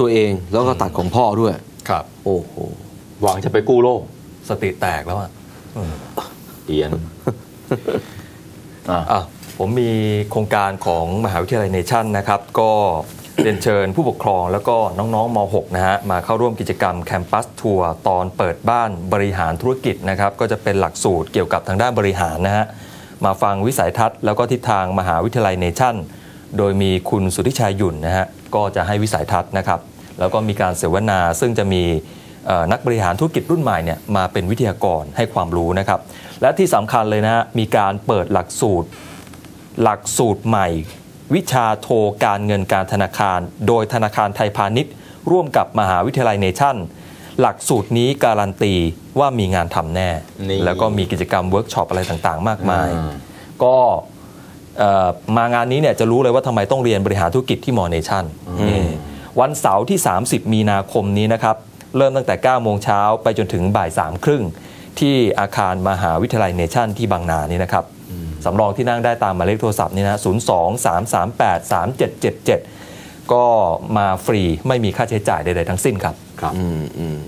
ตัวเองแล้วก็ตัดของพ่อด้วย ครับ โอ้โหหวังจะไปกู้โลก สติแตกแล้วอะเอียนอะอะผมมีโครงการของมหาวิทยาลัยเนชั่นนะครับ ก็เรียนเชิญผู้ปกครองแล้วก็น้องๆม .6 นะฮะมาเข้าร่วมกิจกรรมแคมปัสทัวร์ตอนเปิดบ้านบริหารธุรกิจนะครับ ก็จะเป็นหลักสูตรเกี่ยวกับทางด้านบริหารนะฮะมาฟังวิสัยทัศน์แล้วก็ทิศทางมหาวิทยาลัยเนชั่น โดยมีคุณสุทธิชัยหยุ่นนะฮะ ก็จะให้วิสัยทัศน์นะครับ แล้วก็มีการเสวนาซึ่งจะมีเอ่อนักบริหารธุรกิจรุ่นใหม่เนี่ยมาเป็นวิทยากรให้ความรู้นะครับ และที่สำคัญเลยนะฮะมีการเปิดหลักสูตร หลักสูตรใหม่ วิชาโทการเงินการธนาคาร โดยธนาคารไทยพาณิชย์ ร่วมกับมหาวิทยาลัยเนชั่น หลักสูตรนี้การันตีว่ามีงานทำแน่นี่แล้วก็มีกิจกรรมเวิร์กช็อปอะไรต่างๆ มากมายอืมก็เอ่อ มางานนี้เนี่ยจะรู้เลยว่าทำไมต้องเรียนบริหารธุรกิจที่มอเนชั่นวันเสาร์ที่ 30 มีนาคมนี้นะครับเริ่มตั้งแต่ 9 โมงเช้าไปจนถึงบ่าย3ามครึ่งที่อาคารมหาวิทยาลัยเนชั่นที่บางนานี่นะครับสำรองที่นั่งได้ตามหมายเลขโทรศัพท์นี่นะ0 2 3 3 8 3 7 7 7 ก็มาฟรีไม่มีค่าใช้จ่ายใดๆทั้งสิ้นครับครับอืมอืม